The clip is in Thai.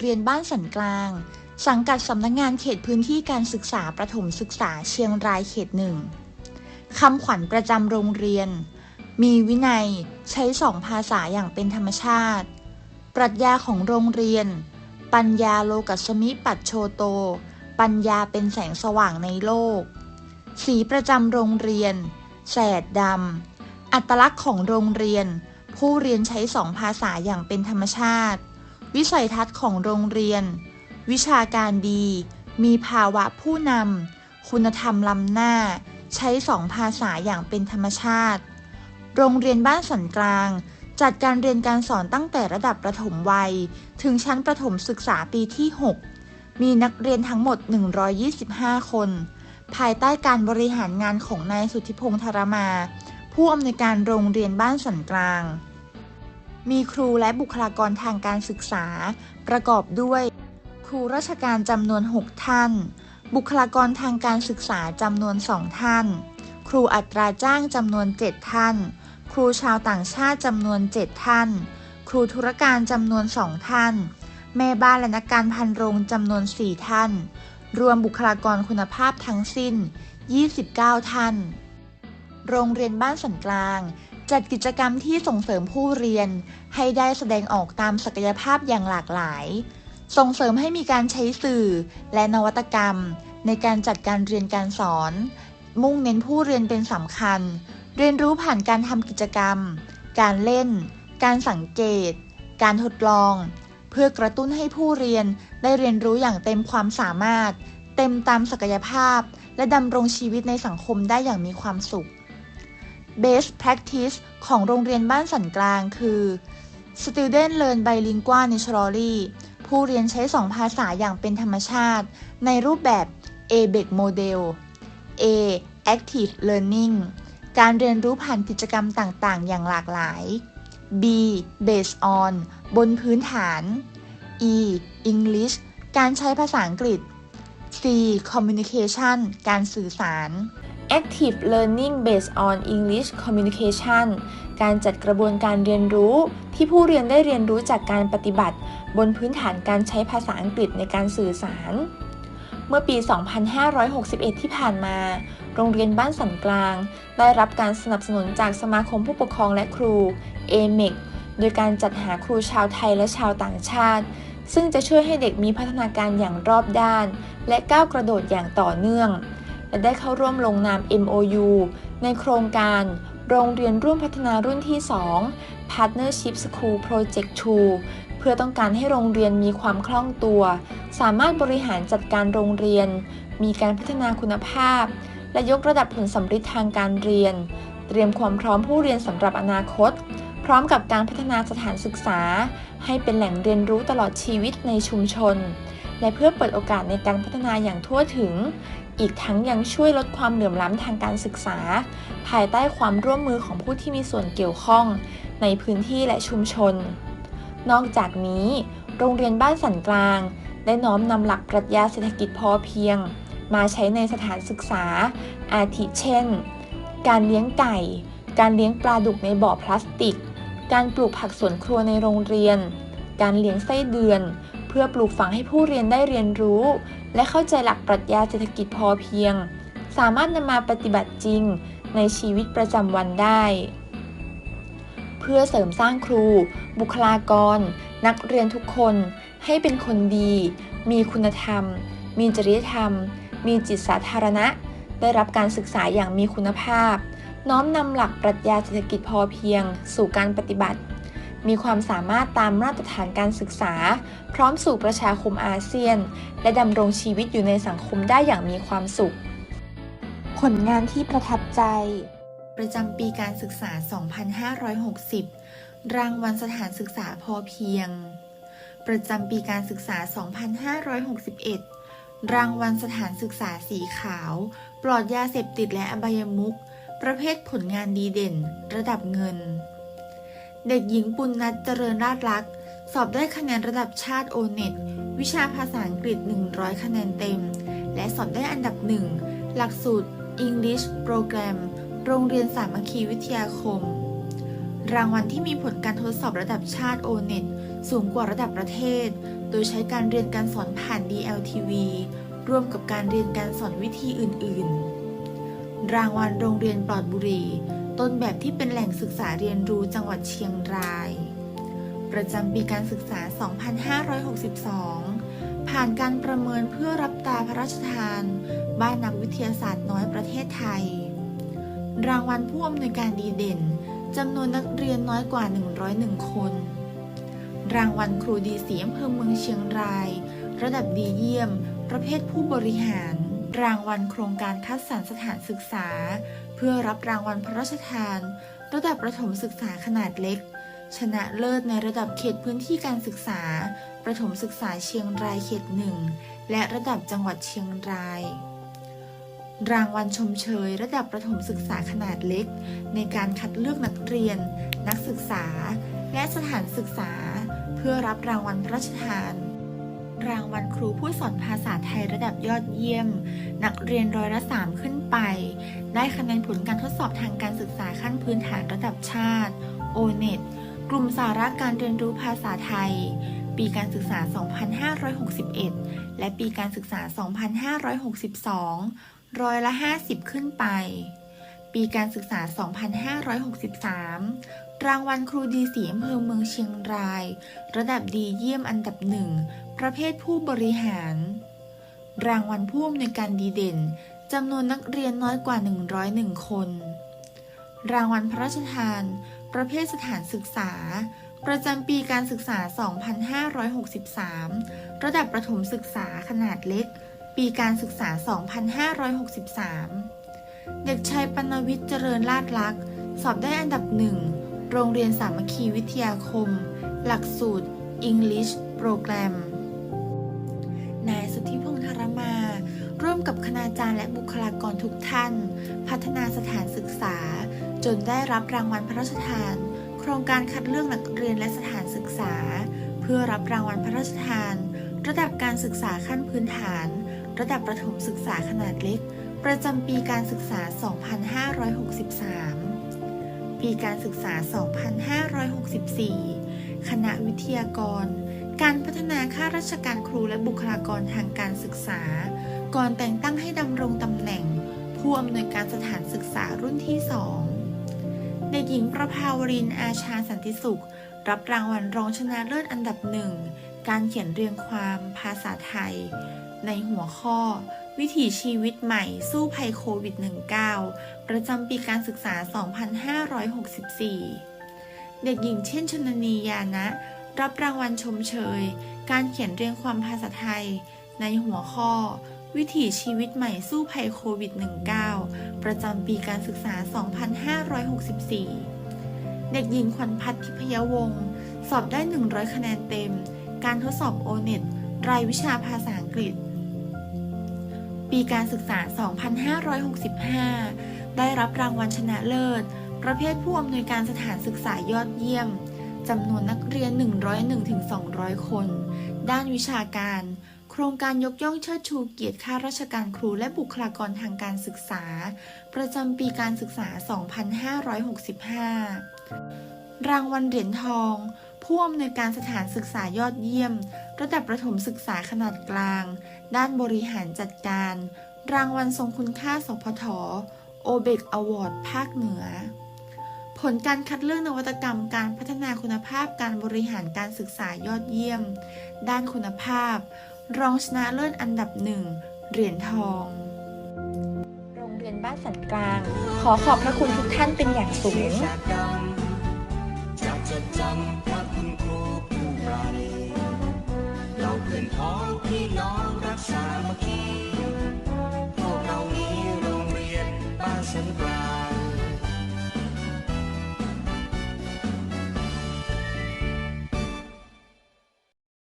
เรียนบ้านสันกลาง สังกัดสำนักงานเขตพื้นที่การศึกษาประถมศึกษาเชียงรายเขตหนึ่งคำขวัญประจำโรงเรียน มีวินัยใช้สองภาษาอย่างเป็นธรรมชาติ ปรัชญาของโรงเรียน ปัญญาโลกัสมิปัจโชโต ปัญญาเป็นแสงสว่างในโลก สีประจำโรงเรียน แสดดำ อัตลักษณ์ของโรงเรียน ผู้เรียนใช้สองภาษาอย่างเป็นธรรมชาติ วิสัยทัศน์ของโรงเรียน วิชาการดี มีภาวะผู้นำ คุณธรรมล้ำหน้า ใช้สองภาษาอย่างเป็นธรรมชาติ โรงเรียนบ้านสันกลาง จัดการเรียนการสอนตั้งแต่ระดับประถมวัย ถึงชั้นประถมศึกษาปีที่ 6 มีนักเรียนทั้งหมด 125 คน ภายใต้การบริหารงานของนายสุทธิพงษ์ธารมา ผู้อำนวยการโรงเรียนบ้านสันกลาง มีครูและบุคลากรทางการศึกษา ประกอบด้วย ครูราชการจำนวน 6 ท่าน บุคลากรทางการศึกษาจำนวน 2 ท่าน ครูอัตราจ้างจำนวน 7 ท่าน ครูชาวต่างชาติจำนวน 7 ท่าน ครูธุรการจำนวน 2 ท่าน แม่บ้านและนักการพันโรงจำนวน 4 ท่าน รวมบุคลากรคุณภาพทั้งสิ้น 29 ท่าน โรงเรียนบ้านสันกลาง จัดกิจกรรมที่ส่งเสริมผู้เรียน ให้ได้แสดงออกตามศักยภาพอย่างหลากหลาย ส่งเสริมให้มีการใช้สื่อและนวัตกรรม ในการจัดการเรียนการสอน มุ่งเน้นผู้เรียนเป็นสำคัญ เรียนรู้ผ่านการทำกิจกรรม การเล่น การสังเกต การทดลอง เพื่อกระตุ้นให้ผู้เรียนได้เรียนรู้อย่างเต็มความสามารถ เต็มตามศักยภาพและดำรงชีวิตในสังคมได้อย่างมีความสุข Best Practice ของโรงเรียนบ้านสันกลางคือ Student Learn Bilingual Naturally ผู้เรียนใช้สองภาษาอย่างเป็นธรรมชาติ ในรูปแบบ ABEC Model A Active Learning การเรียนรู้ผ่านกิจกรรมต่างๆ อย่างหลากหลาย B Based on บนพื้นฐาน E English การใช้ภาษาอังกฤษ C Communication การสื่อสาร Active Learning Based on English Communication การจัดกระบวนการเรียนรู้ ที่ผู้เรียนได้เรียนรู้จากการปฏิบัติ บนพื้นฐานการใช้ภาษาอังกฤษในการสื่อสาร เมื่อปี 2561 ที่ผ่านมา โรงเรียนบ้านสันกลาง ได้รับการสนับสนุนจากสมาคมผู้ปกครองและครู AMEC โดยการจัดหาครูชาวไทยและชาวต่างชาติ ซึ่งจะช่วยให้เด็กมีพัฒนาการอย่างรอบด้าน และก้าวกระโดดอย่างต่อเนื่อง และได้เข้าร่วมลงนาม MOU ในโครงการ โรงเรียนร่วมพัฒนารุ่นที่ 2 Partnership School Project 2 เพื่อต้องการให้โรงเรียนมีความคล่องตัว สามารถบริหารจัดการโรงเรียน มีการพัฒนาคุณภาพ และยกระดับผลสำฤทธิ์ทางการเรียน เตรียมความพร้อมผู้เรียนสำหรับอนาคต พร้อมกับการพัฒนาสถานศึกษา ให้เป็นแหล่งเรียนรู้ตลอดชีวิตในชุมชนและเพื่อเปิดโอกาสในการพัฒนาอย่างทั่วถึง อีกทั้งยังช่วยลดความเหลื่อมล้ำทางการศึกษา ภายใต้ความร่วมมือของผู้ที่มีส่วนเกี่ยวข้อง ในพื้นที่และชุมชน นอกจากนี้ โรงเรียนบ้านสันกลาง ได้น้อมนำหลักปรัชญาเศรษฐกิจพอเพียง มาใช้ในสถานศึกษา อาทิเช่น การเลี้ยงไก่ การเลี้ยงปลาดุกในบ่อพลาสติก การปลูกผักสวนครัวในโรงเรียน การเลี้ยงไส้เดือน เพื่อปลูกฝังให้ผู้เรียนได้เรียนรู้ และเข้าใจหลักปรัชญาเศรษฐกิจพอเพียง สามารถนำมาปฏิบัติจริงในชีวิตประจำวันได้ เพื่อเสริมสร้างครู บุคลากร นักเรียนทุกคน ให้เป็นคนดี มีคุณธรรม มีจริยธรรม มีจิตสาธารณะ ได้รับการศึกษาอย่างมีคุณภาพ น้อมนำหลักปรัชญาเศรษฐกิจพอเพียง สู่การปฏิบัติ มีความสามารถตามมาตรฐานการศึกษา พร้อมสู่ประชาคมอาเซียน และดำรงชีวิตอยู่ในสังคมได้อย่างมีความสุข ผลงานที่ประทับใจ ประจำปีการศึกษา 2560 รางวัลสถานศึกษาพอเพียง ประจำปีการศึกษา 2561 รางวัลสถานศึกษาสีขาว ปลอดยาเสพติดและอบายมุขประเภทผลงานดีเด่น ระดับเงิน เด็กหญิงปุณณัทเจริญราชลักษ์สอบได้คะแนนระดับชาติโอเน็ตวิชาภาษาอังกฤษ 100 คะแนนเต็ม และสอบได้อันดับหนึ่งหลักสูตร English Program โรงเรียนสามัคคีวิทยาคม รางวัลที่มีผลการทดสอบระดับชาติ o n e t สูงกว่าระดับประเทศ โดยใช้การเรียนการสอนผ่าน DLTV ร่วมกับการเรียนการสอนวิธีอื่น ๆ รางวัลโรงเรียนปลอดบุหรี่ ต้นแบบที่เป็นแหล่งศึกษาเรียนรู้จังหวัดเชียงราย ประจำปีการศึกษา 2562 ผ่านการประเมินเพื่อรับตาพระราชทาน บ้านนักวิทยาศาสตร์น้อยประเทศไทย รางวัลผู้อำนวยการดีเด่นจำนวนนักเรียนน้อยกว่า 101 คน รางวัลครูดีสีอำเภอเมืองเชียงราย ระดับดีเยี่ยม ประเภทผู้บริหาร รางวัลโครงการคัดสรรสถานศึกษา เพื่อรับรางวัลพระราชทาน ระดับประถมศึกษาขนาดเล็ก ชนะเลิศในระดับเขตพื้นที่การศึกษา ประถมศึกษาเชียงรายเขตหนึ่งและระดับจังหวัดเชียงราย รางวัลชมเชย ระดับประถมศึกษาขนาดเล็ก ในการคัดเลือกนักเรียน นักศึกษา และสถานศึกษา เพื่อรับรางวัลพระราชทาน รางวัลครูผู้สอนภาษาไทยระดับยอดเยี่ยม นักเรียนร้อยละสามขึ้นไป ได้คะแนนผลการทดสอบทางการศึกษาขั้นพื้นฐานระดับชาติ o n e t กลุ่มสาระการเรียนรู้ภาษาไทย ปีการศึกษา 2561 และปีการศึกษา 2562 ร้อยละ 50 ขึ้นไป ปีการศึกษา 2563 รางวัลครูดีสีอำเภอเมืองเชียงราย ระดับดีเยี่ยมอันดับหนึ่ง ประเภทผู้บริหาร รางวัลผู้อำนวยการดีเด่นจำนวนนักเรียนน้อยกว่า 101 คน รางวัลพระราชทาน ประเภทสถานศึกษา ประจำปีการศึกษา 2563 ระดับประถมศึกษาขนาดเล็ก ปีการศึกษา 2563 เด็กชายปนวิทย์เจริญลาดลักษ์สอบได้อันดับหนึ่ง โรงเรียนสามัคคีวิทยาคม หลักสูตร English Program มกับคณาจารย์และบุคลากรทุกท่าน พัฒนาสถานศึกษา จนได้รับรางวัลพระราชทาน โครงการคัดเลือกนักเรียนและสถานศึกษา เพื่อรับรางวัลพระราชทาน ระดับการศึกษาขั้นพื้นฐาน ระดับประถมศึกษาขนาดเล็ก ประจำปีการศึกษา 2563 ปีการศึกษา 2564 คณะวิทยากรการพัฒนาข้าราชการครูและบุคลากรทางการศึกษา ก่อนแต่งตั้งให้ดำรงตำแหน่ง ผู้อำนวยการสถานศึกษารุ่นที่สองเด็กหญิงประภาวรินอาชาสันติสุข รับรางวัลรองชนะเลิศอันดับหนึ่ง การเขียนเรียงความภาษาไทย ในหัวข้อ วิถีชีวิตใหม่สู้ภัยโควิด -19 ประจำปีการศึกษา 2564 เด็กหญิงเช่นชนนียานะ รับรางวัลชมเชย การเขียนเรียงความภาษาไทย ในหัวข้อ วิถีชีวิตใหม่สู้ภัยโควิด -19 ประจำปีการศึกษา 2564 เด็กหญิงขวัญพัฒน์ทิพยวงศ์สอบได้ 100 คะแนนเต็ม การทดสอบโอเน็ตรายวิชาภาษาอังกฤษ ปีการศึกษา 2565 ได้รับรางวัลชนะเลิศ ประเภทผู้อำนวยการสถานศึกษายอดเยี่ยมจำนวนนักเรียน 101-200 คน ด้านวิชาการ ครงการยกย่องเชิดชูเกียรติข้าราชการครูและบุคลากรทางการศึกษา ประจำปีการศึกษา 2565 รางวัลเหรียญทอง ผู้อำนวยการสถานศึกษายอดเยี่ยม ระดับประถมศึกษาขนาดกลาง ด้านบริหารจัดการ รางวัลทรงคุณค่าสพทโอเบกอวอร์ดภาคเหนือ ผลการคัดเลือกนวัตกรรมการพัฒนาคุณภาพการบริหารการศึกษายอดเยี่ยม ด้านคุณภาพ รองชนะเลิศอันดับหนึ่งเหรียญทอง โรงเรียนบ้านสันกลาง ขอขอบพระคุณทุกท่านเป็นอย่างสูง